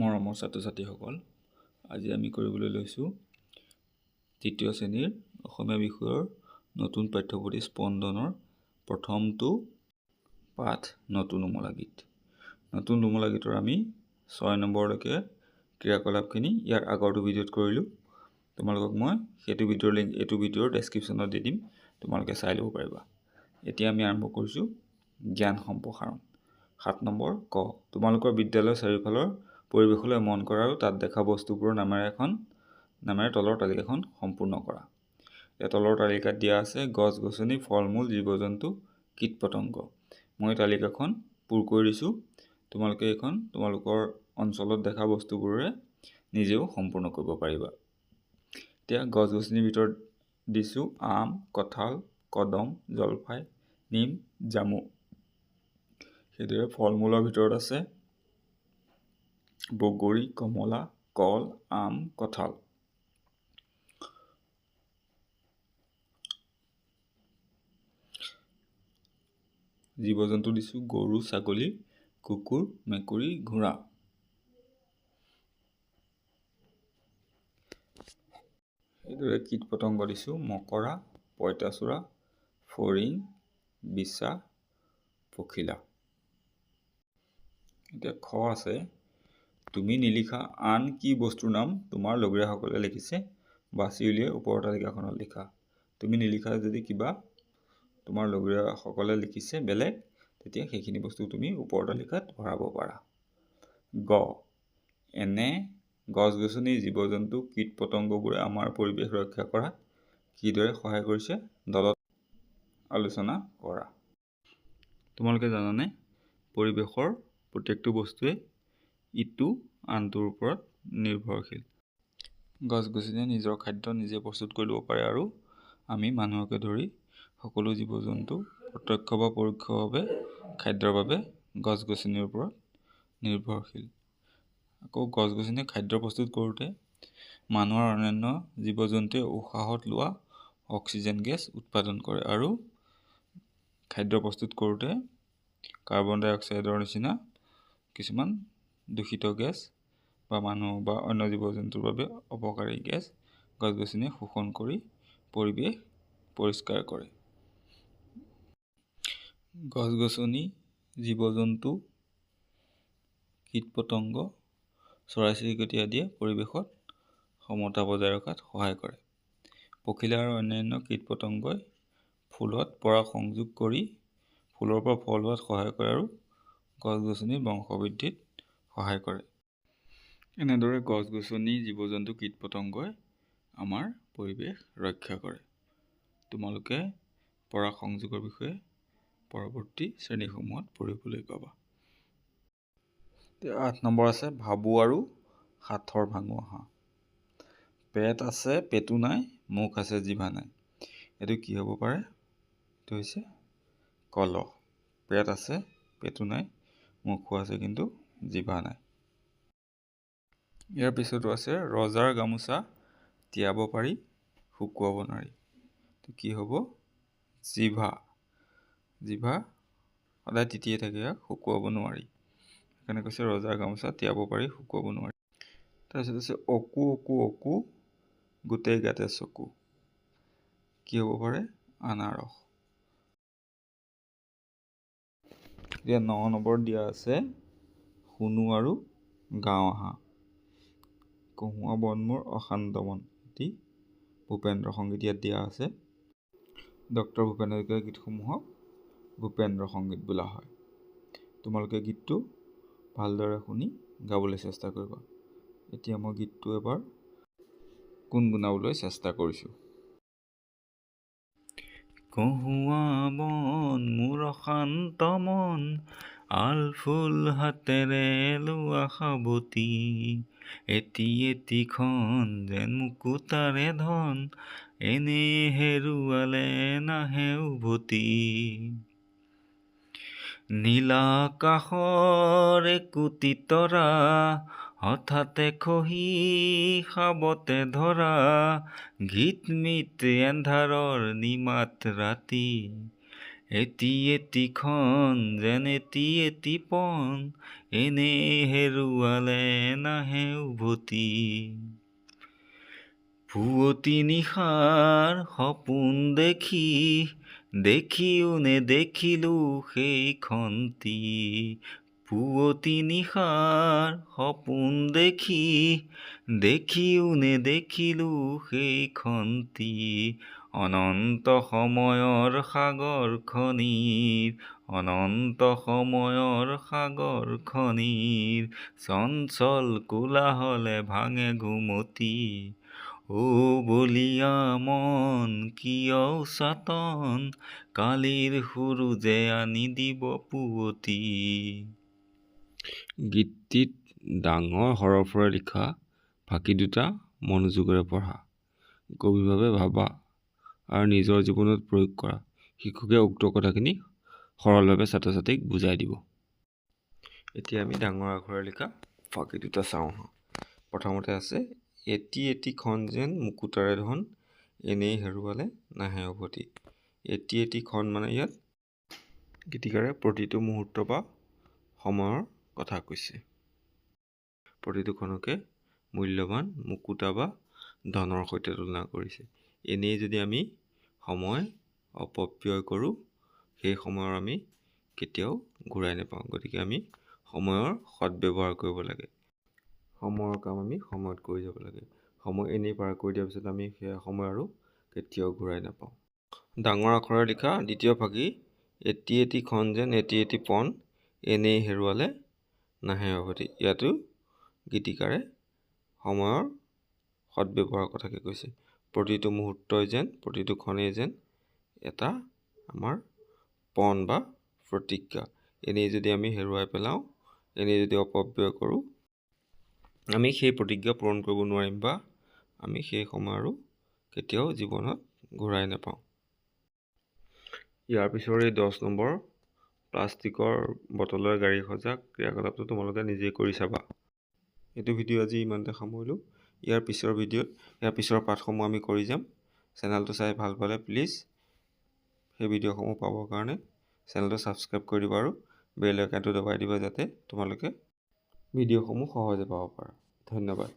মৰমৰ ছাত্ৰ ছাত্ৰীসকল আজি আমি কৰিবলৈ লৈছোঁ তৃতীয় শ্ৰেণীৰ অসমীয়া বিষয়ৰ নতুন পাঠ্যপুথি স্পন্দনৰ প্ৰথমটো পাঠ নতুন উমলা গীত। নতুন উমলা গীতৰ আমি ছয় নম্বৰলৈকে ক্ৰিয়াকলাপখিনি ইয়াৰ আগৰটো ভিডিঅ'ত কৰিলোঁ। তোমালোকক মই সেইটো ভিডিঅ'ৰ লিংক এইটো ভিডিঅ'ৰ ডেছক্ৰিপশ্যনত দি দিম তোমালোকে চাই ল'ব পাৰিবা। এতিয়া আমি আৰম্ভ কৰিছোঁ জ্ঞান সম্প্ৰসাৰণ সাত নম্বৰ ক। তোমালোকৰ বিদ্যালয়ৰ চাৰিওফালৰ পৰিৱেশলৈ মন কৰা আৰু তাত দেখা বস্তুবোৰৰ নামেৰে এখন নামেৰে তলৰ তালিকাখন সম্পূৰ্ণ কৰা। এতিয়া তলৰ তালিকাত দিয়া আছে গছ গছনি ফল মূল জীৱ জন্তু কীট পতংগ মই তালিকাখন পূৰ কৰি দিছোঁ। তোমালোকে এইখন তোমালোকৰ অঞ্চলত দেখা বস্তুবোৰেৰে নিজেও সম্পূৰ্ণ কৰিব পাৰিবা। এতিয়া গছ গছনিৰ ভিতৰত দিছোঁ আম কঁঠাল কদম জলফাই নিম জামু। সেইদৰে ফল মূলৰ ভিতৰত আছে বগৰী কমলা কল আম কঁঠাল। জীৱ জন্তু দিছোঁ গৰু ছাগলী কুকুৰ মেকুৰী ঘোঁৰা। সেইদৰে কীট পতংগ দিছোঁ মকৰা পঁইতাচোৰা ফৰিং বিছা পখিলা। এতিয়া খ আছে। তুমি নিলিখা আন কি বস্তুৰ নাম তোমাৰ লগৰীয়াসকলে লিখিছে? বাছি উলিয়াই ওপৰৰ তালিকাখনত লিখা। তুমি নিলিখা যদি কিবা তোমাৰ লগৰীয়াসকলে লিখিছে বেলেগ তেতিয়া সেইখিনি বস্তু তুমি ওপৰৰ তালিকাত ভৰাব পাৰা। গ। এনে গছ গছনি জীৱ জন্তু কীট পতংগবোৰে আমাৰ পৰিৱেশ ৰক্ষা কৰাত কিদৰে সহায় কৰিছে দলত আলোচনা কৰা। তোমালোকে জানানে? পৰিৱেশৰ প্ৰত্যেকটো বস্তুৱে ইটো আনটোৰ ওপৰত নিৰ্ভৰশীল। গছ গছনিয়ে নিজৰ খাদ্য নিজে প্ৰস্তুত কৰি ল'ব পাৰে আৰু আমি মানুহকে ধৰি সকলো জীৱ জন্তু প্ৰত্যক্ষ বা পৰোক্ষভাৱে খাদ্যৰ বাবে গছ গছনিৰ ওপৰত নিৰ্ভৰশীল। আকৌ গছ গছনিয়ে খাদ্য প্ৰস্তুত কৰোঁতে মানুহৰ অন্যান্য জীৱ জন্তুৱে উশাহত লোৱা অক্সিজেন গেছ উৎপাদন কৰে আৰু খাদ্য প্ৰস্তুত কৰোঁতে কাৰ্বন ডাই অক্সাইডৰ নিচিনা কিছুমান দূষিত গেছ বা মানুহ বা অন্য জীৱ জন্তুৰ বাবে অপকাৰী গেছ গছ গছনিয়ে শোষণ কৰি পৰিৱেশ পৰিষ্কাৰ কৰে। গছ গছনি জীৱ জন্তু কীট পতংগ চৰাই চিৰিকটি আদিয়ে পৰিৱেশত সমতা বজাই ৰখাত সহায় কৰে। পখিলা আৰু অন্যান্য কীট পতংগই ফুলত পৰা সংযোগ কৰি ফুলৰ পৰা ফল হোৱাত সহায় কৰে আৰু গছ গছনিৰ বংশবৃদ্ধিত সহায় কৰে। এনেদৰে গছ গছনি জীৱ জন্তু কীট পতংগই আমাৰ পৰিৱেশ ৰক্ষা কৰে। তোমালোকে পৰা সংযোগৰ বিষয়ে পৰৱৰ্তী শ্ৰেণীসমূহত পঢ়িবলৈ পাবা। আঠ নম্বৰ আছে ভাবো আৰু সাঁথৰ ভাঙো আহা। পেট আছে পেটু নাই মুখ আছে জিভা নাই। এইটো কি হ'ব পাৰে? এইটো হৈছে কলহ। পেট আছে পেটু নাই মুখো আছে কিন্তু জিভা নাই। ইয়াৰ পিছতো আছে ৰজাৰ গামোচা তিয়াব পাৰি শুকুৱাব নোৱাৰি। এইটো কি হ'ব? জিভা। জিভা সদায় তিতিয়ে থাকে শুকুৱাব নোৱাৰি। সেইকাৰণে কৈছে ৰজাৰ গামোচা তিয়াব পাৰি শুকুৱাব নোৱাৰি। তাৰপিছত আছে অকু অকু অকু গোটেই গাতে চকু। কি হ'ব পাৰে? আনাৰস। এতিয়া ন নম্বৰ দিয়া আছে। শুনো আৰু গাঁও আহা। কহুঁৱা বনমোৰ অশান্ত মন এটি ভূপেন্দ্ৰ সংগীত ইয়াত দিয়া আছে। ডক্টৰ ভূপেন হাজৰিকাৰ গীতসমূহক ভূপেন্দ্ৰ সংগীত বোলা হয়। তোমালোকে গীতটো ভালদৰে শুনি গাবলৈ চেষ্টা কৰিবা। এতিয়া মই গীতটো এবাৰ গুণগুণাবলৈ চেষ্টা কৰিছোঁ। কহুৱা বন মোৰ অশান্ত মন আলফুল হাতেৰে লোৱা সাৱতি এটি এটিখন যেন মুকুতাৰে ধন এনে হেৰুৱালে নাহে উভতি। নীলাকাশৰ একোটি তৰা হঠাতে খহি সাৱতে ধৰা গীত মিত এন্ধাৰৰ নিমাত ৰাতি। এটি এটিখন যেন এটি এটি পন এনেই হেৰুৱালে নাহে উভতি। পুৱতি নিশাৰ সপোন দেখি দেখিও নেদেখিলো সেই খন্তি পুৱতি নিশাৰ সপোন দেখি দেখিও নেদেখিলো সেই খন্তি অনন্ত সময়ৰ সাগৰখনিৰ অনন্ত সময়ৰ সাগৰখনিৰ চঞ্চল কোলাহলে ভাঙে ঘুমতি অ বলিয়া মন কিয় চাতন কালিৰ সুৰুজে আনি দিব পুৱতি। গীতটিত ডাঙৰ হৰফেৰে লিখা ফাঁকি দুটা মনোযোগেৰে পঢ়া। গভীৰভাৱে ভাবা আৰু নিজৰ জীৱনত প্ৰয়োগ কৰা। শিক্ষকে উক্ত কথাখিনি সৰলভাৱে ছাত্ৰ ছাত্ৰীক বুজাই দিব। এতিয়া আমি ডাঙৰ আখৰে লিখা ফাঁকি দুটা চাওঁ প্ৰথমতে আছে এটি এটি ক্ষণ যেন মুকুতাৰে ধন এনেই হেৰুৱালে নাহে উভতি। এটি এটি ক্ষণ মানে ইয়াত? গীতিকাৰে প্ৰতিটো মুহূৰ্ত বা সময়ৰ কথা কৈছে। প্ৰতিটো ক্ষণকে মূল্যৱান মুকুতা বা ধনৰ সৈতে তুলনা কৰিছে। এনেই যদি আমি সময় অপব্যয় কৰোঁ সেই সময়ৰ আমি কেতিয়াও ঘূৰাই নাপাওঁ। গতিকে আমি সময়ৰ সৎব্যৱহাৰ কৰিব লাগে। সময়ৰ কাম আমি সময়ত কৰি যাব লাগে। সময় এনেই পাৰ কৰি দিয়াৰ পিছত আমি সেয়া সময় আৰু কেতিয়াও ঘূৰাই নাপাওঁ। ডাঙৰ আখৰে লিখা দ্বিতীয় ফাঁকি এটি এটি ক্ষণ যেন এটি এটি পণ এনেই হেৰুৱালে নাহে উভতি ইয়াতো গীতিকাৰে সময়ৰ সৎব্যৱহাৰৰ কথাকে কৈছে। প্ৰতিটো মুহূৰ্তই যেন প্ৰতিটো ক্ষণেই যেন এটা আমাৰ পণ বা প্ৰতিজ্ঞা। এনেই যদি আমি হেৰুৱাই পেলাওঁ এনেই যদি অপব্যয় কৰোঁ আমি সেই প্ৰতিজ্ঞা পূৰণ কৰিব নোৱাৰিম বা আমি সেই সময় আৰু কেতিয়াও জীৱনত ঘূৰাই নাপাওঁ। ইয়াৰ পিছৰ দহ নম্বৰ প্লাষ্টিকৰ বটলেৰে গাড়ী সজা ক্ৰিয়াকলাপটো তোমালোকে নিজেই কৰি চাবা। এইটো ভিডিঅ' আজি ইমানতে সামৰিলোঁ। ইয়াৰ পিছৰ ভিডিঅ'ত ইয়াৰ পিছৰ পাঠসমূহ আমি কৰি যাম। চেনেলটো চাই ভাল পালে প্লিজ সেই ভিডিঅ'সমূহ পাবৰ কাৰণে চেনেলটো ছাবস্ক্ৰাইব কৰি দিবা আৰু বেল আইকনটো দবাই দিবা যাতে তোমালোকে ভিডিঅ'সমূহ সহজে পাব পাৰা। ধন্যবাদ।